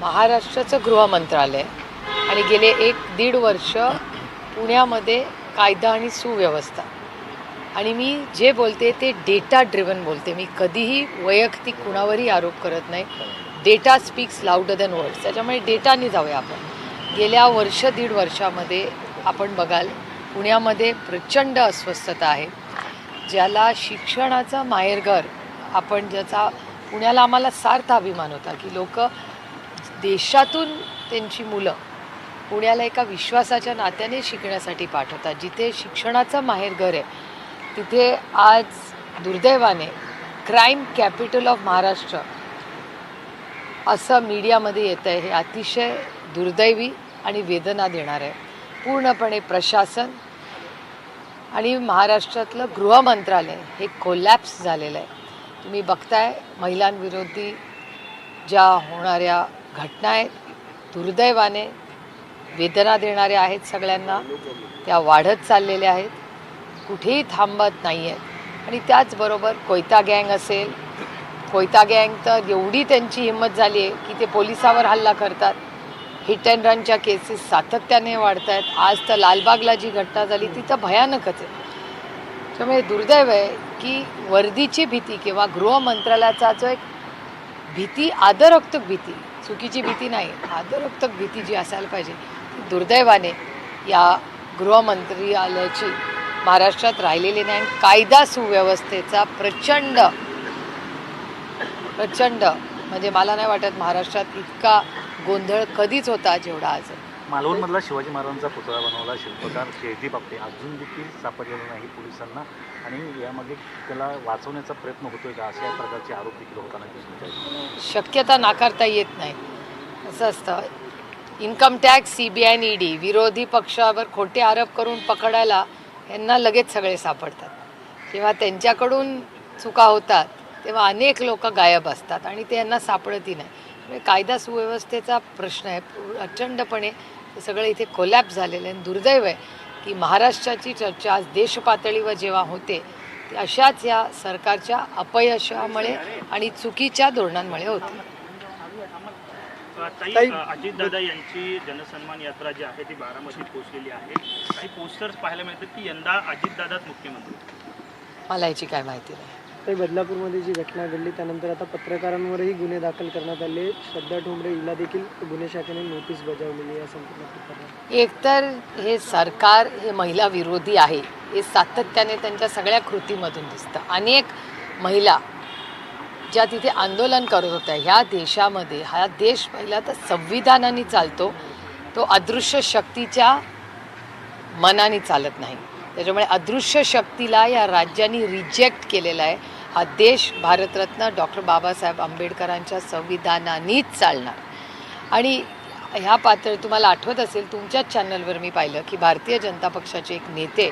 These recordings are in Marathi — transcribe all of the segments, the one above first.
महाराष्ट्राचं गृह मंत्रालय आणि गेले एक दीड वर्ष पुण्यामध्ये कायदा आणि सुव्यवस्था. आणि मी जे बोलते ते डेटा ड्रिवन बोलते. मी कधीही वैयक्तिक कुणावरही आरोप करत नाही. Data speaks louder than words त्याच्यामुळे डेटाने जाऊया आपण. गेल्या वर्ष दीड वर्षामध्ये आपण बघाल पुण्यामध्ये प्रचंड अस्वस्थता आहे. ज्याला शिक्षणाचं माहेरघर आपण ज्याचा पुण्याला आम्हाला सार्थ अभिमान होता की लोक देशातून त्यांची मुलं पुण्याला एका विश्वासाच्या नात्याने शिकण्यासाठी पाठवतात. जिथे शिक्षणाचं माहेरघर आहे तिथे आज दुर्दैवाने क्राईम कॅपिटल ऑफ महाराष्ट्र असं मीडियामध्ये येतं आहे हे अतिशय दुर्दैवी आणि वेदना देणार आहे. पूर्णपणे प्रशासन आणि महाराष्ट्रातलं गृह मंत्रालय हे कोलॅप्स झालेलं आहे. तुम्ही बघताय महिलांविरोधी ज्या होणाऱ्या घटना आहेत दुर्दैवाने वेदना देणाऱ्या आहेत सगळ्यांना त्या वाढत चाललेल्या आहेत. कुठेही थांबत नाही आहेत आणि त्याचबरोबर कोयता गँग असेल कोयता गँग तर एवढी त्यांची हिंमत झाली आहे की ते पोलिसावर हल्ला करतात. हिट अँड रनच्या केसेस सातत्याने वाढत आहेत आज तर लालबागला जी घटना झाली ती तर भयानकच आहे. त्यामुळे दुर्दैव आहे की वर्दीची भीती किंवा गृह मंत्रालयाचा जो एक भीती आदरक्तक भीती. चुकीची भीती नाही आदरक्तक भीती जी असायला पाहिजे ती दुर्दैवाने या गृहमंत्रालयाची महाराष्ट्रात राहिलेली नाही आणि कायदा सुव्यवस्थेचा प्रचंड प्रचंड म्हणजे मला नाही वाटत महाराष्ट्रात इतका गोंधळ कधीच होता जेवढा आज. मालवणमधला शिवाजी महाराजांचा पुतळा बनवला शिल्पकार जयदीप बापटे अजून देखील सापडलेला नाही पोलिसांना. आणि यामध्ये त्याला वाचवण्याचा प्रयत्न होतोय का? अशा प्रकारचे आरोप देखील होताना दिसून शक्यता नाकारता येत नाही. असं असतं. Income tax C B I आणि ईडी विरोधी पक्षावर खोटे आरोप करून पकडायला यांना लगेच सगळे सापडतात. किंवा त्यांच्याकडून चुका होतात तेव्हा अनेक लोक गायब असतात आणि ते यांना सापडतही नाही. म्हणजे कायदा सुव्यवस्थेचा प्रश्न आहे. प्रचंडपणे ते सगळं इथे कोलॅप्स झालेलं आहे आणि दुर्दैव आहे की महाराष्ट्राची चर्चा आज देशपातळीवर जेव्हा होते ती अशाच या सरकारच्या अपयशामुळे आणि चुकीच्या धोरणांमुळे होते. अजितदादा यांची जनसन्मान यात्रा जी आहे ती बारामतीत पोहोचलेली आहे. काही पोस्टर्स पाहायला मिळतात की यंदा अजितदादाच मुख्यमंत्री मला याची काय माहिती नाही. तर बदलापूरमध्ये जी घटना घडली त्यानंतर आता पत्रकारांवरही गुन्हे दाखल करण्यात आले. श्रद्धा ठोंबरे हिला देखील गुन्हे शाखेने नोटीस बजावलेली आहे या संपूर्ण प्रकरणात एकतर हे सरकार हे महिला विरोधी आहे. हे सातत्याने त्यांच्या सगळ्या कृतीमधून दिसतं. अनेक महिला ज्या तिथे आंदोलन करत होत्या ह्या देशामध्ये हा देश पहिला तर संविधानाने चालतो. तो अदृश्य शक्तीच्या मनाने चालत नाही. त्याच्यामुळे अदृश्य शक्तीला या राज्यांनी रिजेक्ट केलेला आहे. हा देश भारतरत्न डॉक्टर बाबासाहेब आंबेडकरांच्या संविधानानेच चालणार. आणि ह्या पातळी तुम्हाला आठवत असेल तुमच्याच चॅनलवर मी पाहिलं की भारतीय जनता पक्षाचे एक नेते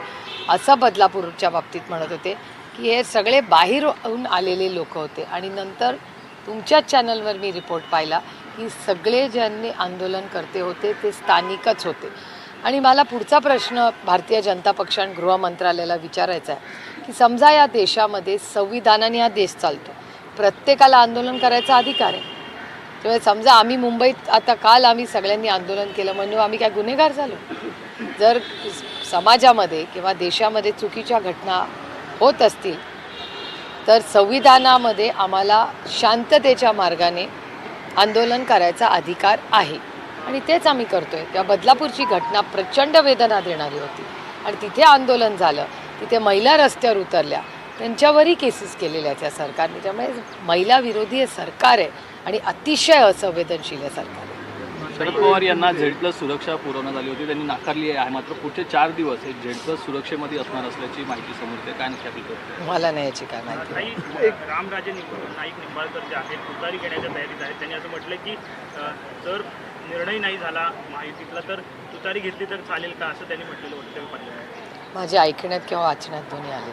असं बदलापूरच्या बाबतीत म्हणत होते की हे सगळे बाहेरून आलेले लोक होते. आणि नंतर तुमच्याच चॅनलवर मी रिपोर्ट पाहिला की सगळे ज्यांनी आंदोलन करते होते ते स्थानिकच होते. आणि मला पुढचा प्रश्न भारतीय जनता पक्ष आणि गृह मंत्रालयाला विचारायचा आहे की समजा या देशामध्ये संविधानाने हा देश चालतो प्रत्येकाला आंदोलन करायचा अधिकार आहे. त्यामुळे समजा आम्ही मुंबईत आता काल आम्ही सगळ्यांनी आंदोलन केलं म्हणून आम्ही काय गुन्हेगार झालो? जर समाजामध्ये किंवा देशामध्ये चुकीच्या घटना होत असतील तर संविधानामध्ये आम्हाला शांततेच्या मार्गाने आंदोलन करायचा अधिकार आहे. आणि तेच आम्ही करतोय. त्या बदलापूरची घटना प्रचंड वेदना देणारी होती. आणि तिथे आंदोलन झालं. तिथे महिला रस्त्यावर उतरल्या. त्यांच्यावरही केसेस केलेल्या आहेत या सरकारने. त्यामुळे महिला विरोधी हे सरकार आहे आणि अतिशय असंवेदनशील आहे सरकार आहे. शरद पवार यांना झेड प्लस सुरक्षा पुरवण्यात आली होती. त्यांनी नाकारली आहे. मात्र पुढचे चार दिवस हे झेड प्लस सुरक्षेमध्ये असणार असल्याची माहिती समोर येते. काय नक्की आपली? मला नाही याची काय माहिती. रामराजे नाईक निंबाळकर जे आहेत तुतारी घेण्याच्या तयारीत आहेत. त्यांनी असं म्हटलं की जर निर्णय नाही झाला महायुतीतला तर तुतारी घेतली तर चालेल का? असं त्यांनी म्हटलेलं वक्तव्य पाहिलं आहे. माझ्या ऐकण्यात किंवा वाचण्यात दोन्ही आले.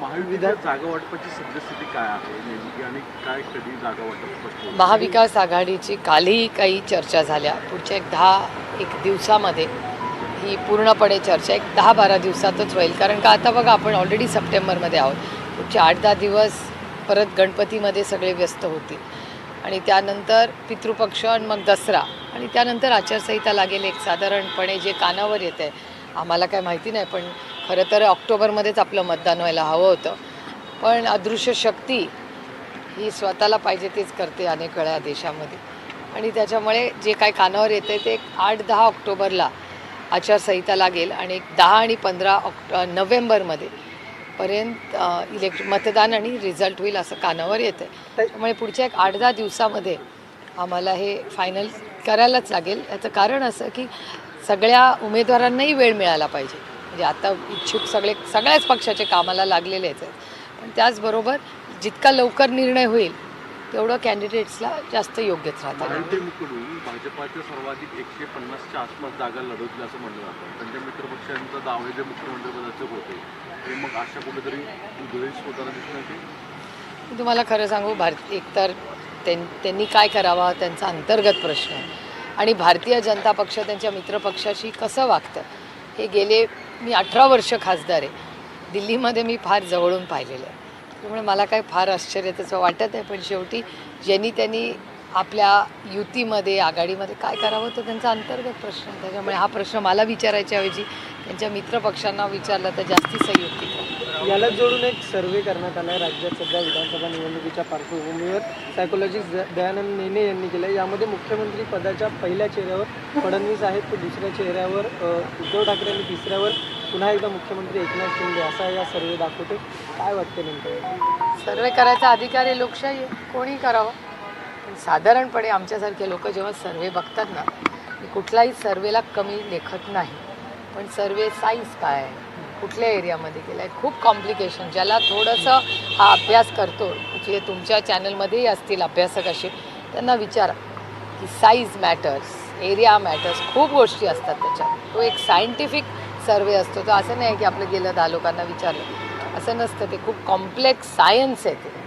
महाविद्यालय जागा वाटपाची सद्यस्थिती काय आहे? नेमकी आणि काय कधी जागा वाटप स्पष्ट होईल? महाविकास आघाडीची कालही काही चर्चा झाल्या. पुढच्या एक दहा एक दिवसामध्ये ही पूर्णपणे चर्चा एक दहा बारा दिवसातच होईल. कारण का आता बघा आपण ऑलरेडी सप्टेंबरमध्ये आहोत. पुढचे आठ दहा दिवस परत गणपतीमध्ये सगळे व्यस्त होतील. आणि त्यानंतर पितृपक्ष आणि मग दसरा. आणि त्यानंतर आचारसंहिता लागेल एक साधारणपणे जे कानावर येत आहे आम्हाला काय माहिती नाही पण खरं तर ऑक्टोबरमध्येच आपलं मतदान व्हायला हवं होतं. पण अदृश्य शक्ती ही स्वतःला पाहिजे तेच करते अनेक वेळा देशामध्ये. आणि त्याच्यामुळे जे काय कानावर येते ते एक आठ दहा ऑक्टोबरला आचारसंहिता लागेल आणि एक दहा आणि पंधरा ऑक्ट नोव्हेंबरमध्ये पर्यंत इलेक्ट मतदान आणि रिझल्ट होईल असं कानावर येतं त्यामुळे पुढच्या एक आठ दहा दिवसामध्ये आम्हाला हे फायनल करायलाच लागेल. याचं कारण असं की सगळ्या उमेदवारांनाही वेळ मिळाला पाहिजे. म्हणजे आता इच्छुक सगळे सगळ्याच पक्षाचे कामाला लागलेलेच आहेत. पण त्याचबरोबर जितका लवकर निर्णय होईल तेवढं कॅन्डिडेट्सला जास्त योग्यच राहतं माहितीकडून भाजपाच्या सर्वाधिक एकशे पन्नासच्या आसपास जागा लढवतील असं म्हणलं जातं त्यांच्या मित्रपक्षांचा दावे जे मुख्यमंत्रीपदाचे होते ते मग अशा कुठेतरी दिसून येते मी तुम्हाला खरं सांगू भारत एकतर त्यां त्यांनी काय करावा त्यांचा अंतर्गत प्रश्न आहे. आणि भारतीय जनता पक्ष त्यांच्या मित्रपक्षाशी कसं वागतं? हे गेले मी अठरा वर्ष खासदार आहे. दिल्लीमध्ये मी फार जवळून पाहिलेलं आहे. त्यामुळे मला काय फार आश्चर्य त्याचं वाटत आहे पण शेवटी ज्यांनी त्यांनी आपल्या युतीमध्ये आघाडीमध्ये काय करावं तो त्यांचा अंतर्गत प्रश्न आहे. त्याच्यामुळे हा प्रश्न मला विचारायच्या ऐवजी त्यांच्या मित्रपक्षांना विचारला तर जास्ती संयुक्तिक राहील. याला जोडून एक सर्वे करण्यात आला आहे राज्यात सध्या विधानसभा निवडणुकीच्या पार्श्वभूमीवर. सायकोलॉजिस्ट दयानंद नेने यांनी केलं यामध्ये मुख्यमंत्री पदाच्या पहिल्या चेहऱ्यावर फडणवीस आहेत तर दुसऱ्या चेहऱ्यावर उद्धव ठाकरे आणि तिसऱ्यावर पुन्हा एकदा मुख्यमंत्री एकनाथ शिंदे असा या सर्वे दाखवते काय वाटते नेमकं? सर्वे करायचा अधिकार आहे लोकशाही कोणी करावं. साधारणपणे आमच्यासारखे लोक जेव्हा सर्वे बघतात ना मी कुठलाही सर्वेला कमी लेखत नाही. पण सर्वे साईज काय? कुठल्या एरियामध्ये केला आहे खूप कॉम्प्लिकेशन ज्याला थोडंसं हा अभ्यास करतो जे तुमच्या चॅनलमध्येही असतील अभ्यासक असे त्यांना विचारा की साईज मॅटर्स एरिया मॅटर्स खूप गोष्टी असतात त्याच्यात. तो एक सायंटिफिक सर्वे असतो. तो असं नाही की आपलं गेलं दहा लोकांना विचारलं. असं नसतं. ते खूप कॉम्प्लेक्स सायन्स आहे ते.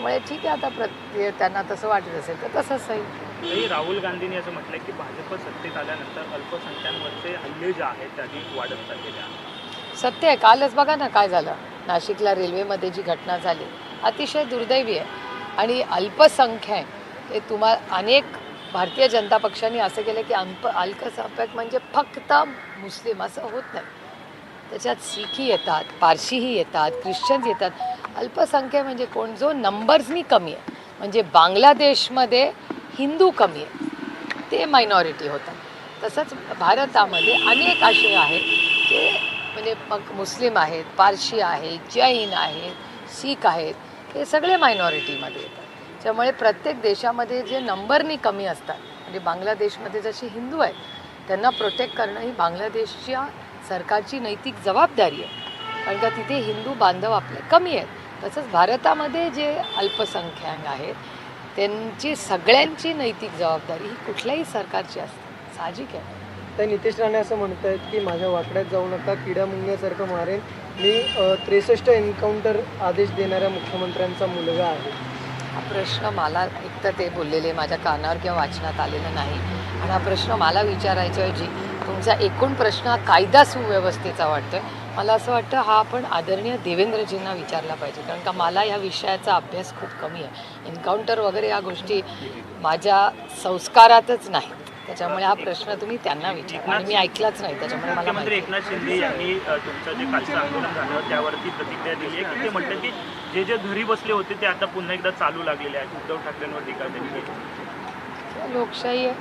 त्यामुळे ठीक आहे आता प्रत्येक त्यांना तसं वाटत असेल तर तसंच होईल. तरी राहुल गांधींनी असं म्हटलंय की भाजप सत्तेत आल्यानंतर अल्पसंख्याकांवरचे हल्ले जे आहेत ते अधिक वाढत चाललेले आहेत. सत्य आहे. कालच बघा ना काय झालं. नाशिकला रेल्वेमध्ये जी घटना झाली अतिशय दुर्दैवी आहे. आणि अल्पसंख्य आहे ते तुम्हा अनेक भारतीय जनता पक्षाने असं केलं की अल्प अल्पसंख्याक म्हणजे फक्त मुस्लिम असं होत नाही. त्याच्यात सीखी येतात पारशीही येतात ख्रिश्चन्स येतात. अल्पसंख्य म्हणजे कोण? जो नंबर्सनी कमी आहे. म्हणजे बांगलादेशमध्ये हिंदू कमी आहे. ते मायनॉरिटी होतात. तसंच भारतामध्ये अनेक असे आहेत जे म्हणजे मग मुस्लिम आहेत पारशी आहेत जैन आहेत शीख आहेत. हे सगळे मायनॉरिटीमध्ये येतात. त्यामुळे प्रत्येक देशामध्ये जे नंबरनी कमी असतात म्हणजे बांगलादेशमध्ये जसे हिंदू आहेत त्यांना प्रोटेक्ट करणं ही बांगलादेशच्या सरकारची नैतिक जबाबदारी आहे. कारण का तिथे हिंदू बांधव आपले कमी आहेत. तसंच भारतामध्ये जे अल्पसंख्याक आहेत त्यांची सगळ्यांची नैतिक जबाबदारी ही कुठल्याही सरकारची असते. साहजिक आहे. तर नितेश राणे असं म्हणत आहेत की माझ्या वाकड्यात जाऊ नका किडा मुंग्यासारखं मारेन. मी त्रेसष्ट एन्काउंटर आदेश देणाऱ्या मुख्यमंत्र्यांचा मुलगा आहे. हा प्रश्न मला एकतर ते बोललेले माझ्या कानावर किंवा वाचनात आलेला नाही. आणि हा प्रश्न मला विचारायच्या ऐवजी तुमचा एकूण प्रश्न हा कायदा सुव्यवस्थेचा वाटतोय. मला असं वाटतं हा आपण आदरणीय देवेंद्रजींना विचारला पाहिजे. कारण का मला या विषयाचा अभ्यास खूप कमी आहे. एन्काउंटर वगैरे या गोष्टी माझ्या संस्कारातच नाहीत. त्याच्यामुळे हा प्रश्न तुम्ही त्यांना विचारा. आणि मी ऐकलाच नाही त्याच्यामुळे मला एकनाथ शिंदे यांनी तुमचं जे कालचं आंदोलन झालं त्यावरती प्रतिक्रिया दिली आहे. की ते म्हटलं की जे जे घरी बसले होते ते आता पुन्हा एकदा चालू लागलेले आहेत. उद्धव ठाकरेंवर टीका त्यांनी लोकशाही आहे.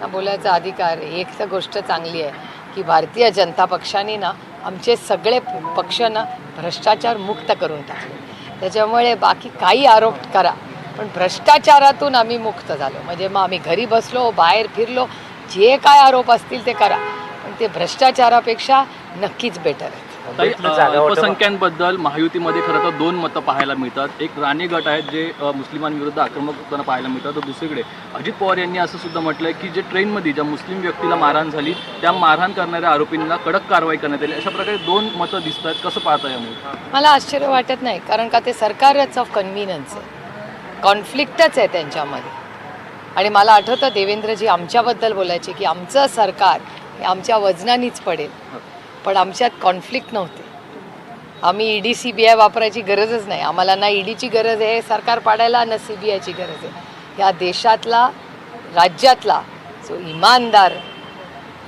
ना बोलायचा अधिकार एक तर गोष्ट चांगली आहे की भारतीय जनता पक्षाने ना आमचे सगळे पक्ष ना भ्रष्टाचार मुक्त करून टाकले. त्याच्यामुळे बाकी काही आरोप करा पण भ्रष्टाचारातून आम्ही मुक्त झालो. म्हणजे मग आम्ही घरी बसलो बाहेर फिरलो जे काय आरोप असतील ते करा. पण ते भ्रष्टाचारापेक्षा नक्कीच बेटर आहे. ताई, महायुतीमध्ये खरं तर दोन मतं पाहायला मिळतात. एक राणे गट आहेत जे मुस्लिमांविरुद्ध आक्रमक होताना पाहायला मिळतात. तर दुसरीकडे अजित पवार यांनी असं सुद्धा म्हटलंय की जे ट्रेनमध्ये ज्या मुस्लिम व्यक्तीला मारहाण झाली त्या मारहाण करणाऱ्या आरोपींना कडक कारवाई करण्यात आली. अशा प्रकारे दोन मतं दिसत आहेत. कसं पाहता यामुळे मला? आश्चर्य वाटत नाही कारण का ते सरकारच ऑफ कन्व्हिनन्स आहे. कॉन्फ्लिक्टच आहे त्यांच्यामध्ये. आणि मला आठवतं देवेंद्रजी आमच्याबद्दल बोलायचे की आमचं सरकार हे आमच्या वजनानीच पडेल. पण आमच्यात कॉन्फ्लिक्ट नव्हते. आम्ही ईडी सी बी आय वापरायची गरजच नाही. आम्हाला ना ईडीची गरज आहे सरकार पाडायला ना सी बी आयची गरज आहे. या देशातला राज्यातला जो इमानदार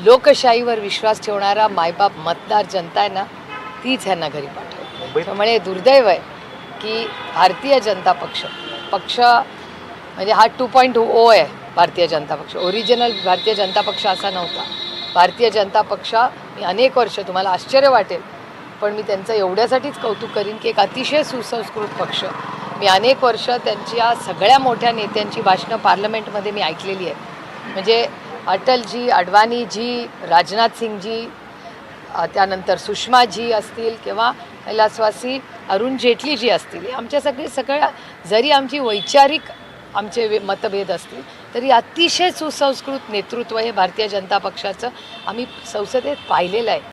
लोकशाहीवर विश्वास ठेवणारा मायबाप मतदार जनता आहे ना तीच ह्यांना घरी पाठवली. मुंबईत? त्यामुळे दुर्दैव आहे की भारतीय जनता पक्ष पक्ष म्हणजे हा टू पॉईंट ओ आहे भारतीय जनता पक्ष. ओरिजिनल भारतीय जनता पक्ष असा नव्हता. भारतीय जनता पक्ष मी अनेक वर्ष तुम्हाला आश्चर्य वाटेल पण मी त्यांचं एवढ्यासाठीच कौतुक करीन की एक अतिशय सुसंस्कृत पक्ष. मी अनेक वर्ष त्यांच्या सगळ्या मोठ्या नेत्यांची भाषणं पार्लमेंटमध्ये मी ऐकलेली आहेत म्हणजे अटलजी अडवाणीजी राजनाथ सिंगजी त्यानंतर सुषमाजी असतील किंवा कैलासवासी अरुण जेटलीजी असतील आमच्या सगळे सगळ्या जरी आमची वैचारिक आमचे वे- मतभेद असतील. तरी अतिशय सुसंस्कृत नेतृत्व हे भारतीय जनता पक्षाचं आम्ही संसदेत पाहिलेलं आहे.